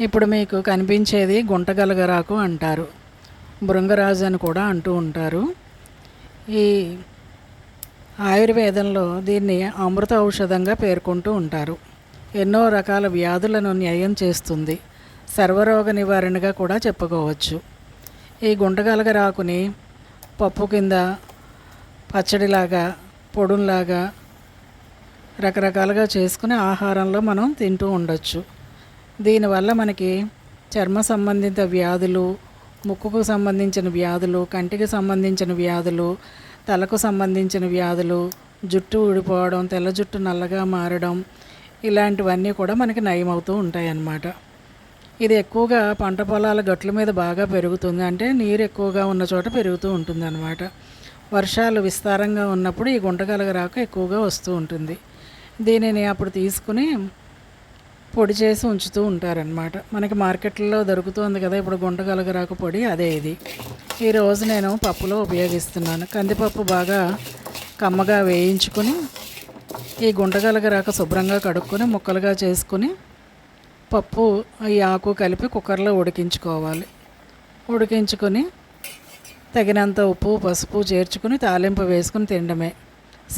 ఇప్పుడు మీకు కనిపించేది గుంటగలగరాకు అంటారు. భృంగరాజు అని కూడా అంటూ ఉంటారు. ఈ ఆయుర్వేదంలో దీన్ని అమృత ఔషధంగా పేర్కొంటూ ఉంటారు. ఎన్నో రకాల వ్యాధులను న్యాయం చేస్తుంది. సర్వరోగ నివారణగా కూడా చెప్పుకోవచ్చు. ఈ గుంటగలగరాకుని పప్పు కింద పచ్చడిలాగా పొడుంలాగా రకరకాలుగా చేసుకుని ఆహారంలో మనం తింటూ ఉండొచ్చు. దీనివల్ల మనకి చర్మ సంబంధిత వ్యాధులు ముక్కుకు సంబంధించిన వ్యాధులు కంటికి సంబంధించిన వ్యాధులు తలకు సంబంధించిన వ్యాధులు జుట్టు ఊడిపోవడం తెల్ల జుట్టు నల్లగా మారడం ఇలాంటివన్నీ కూడా మనకి నయమవుతూ ఉంటాయి అన్నమాట ఇది ఎక్కువగా పంట పొలాల గట్ల మీద బాగా పెరుగుతుంది. అంటే నీరు ఎక్కువగా ఉన్న చోట పెరుగుతూ ఉంటుంది అనమాట వర్షాలు విస్తారంగా ఉన్నప్పుడు ఈ గుంటగలగరాకు ఎక్కువగా వస్తూ ఉంటుంది. దీనిని అప్పుడు తీసుకుని పొడి చేసి ఉంచుతూ ఉంటారనమాట మనకి మార్కెట్లో దొరుకుతుంది కదా ఇప్పుడు గుంటగలగరాకు పొడి అదే ఇది. ఈరోజు నేను పప్పులో ఉపయోగిస్తున్నాను. కందిపప్పు బాగా కమ్మగా వేయించుకొని ఈ గుంటగలగరాక శుభ్రంగా కడుక్కొని ముక్కలుగా చేసుకుని పప్పు ఈ ఆకు కలిపి కుక్కర్లో ఉడికించుకోవాలి. ఉడికించుకొని తగినంత ఉప్పు పసుపు చేర్చుకుని తాలింపు వేసుకుని తినడమే.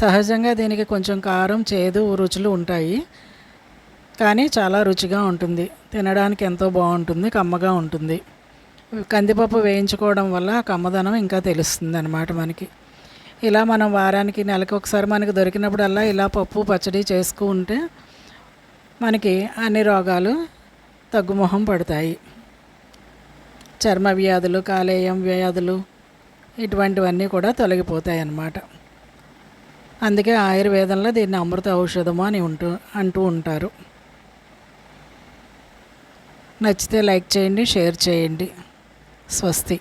సహజంగా దీనికి కొంచెం కారం చేదు రుచులు ఉంటాయి. కానీ చాలా రుచిగా ఉంటుంది. తినడానికి ఎంతో బాగుంటుంది కమ్మగా ఉంటుంది. కందిపప్పు వేయించుకోవడం వల్ల ఆ కమ్మదనం ఇంకా తెలుస్తుంది అనమాట మనకి. ఇలా మనం వారానికి నెలకు ఒకసారి మనకి దొరికినప్పుడల్లా ఇలా పప్పు పచ్చడి చేసుకుంటే మనకి అన్ని రోగాలు తగ్గుముఖం పడతాయి. చర్మ వ్యాధులు కాలేయం వ్యాధులు ఇటువంటివన్నీ కూడా తొలగిపోతాయి అన్నమాట అందుకే ఆయుర్వేదంలో దీన్ని అమృత ఔషధము అని ఉంటూ అంటూ ఉంటారు. నచ్చితే లైక్ చేయండి షేర్ చేయండి. స్వస్తి.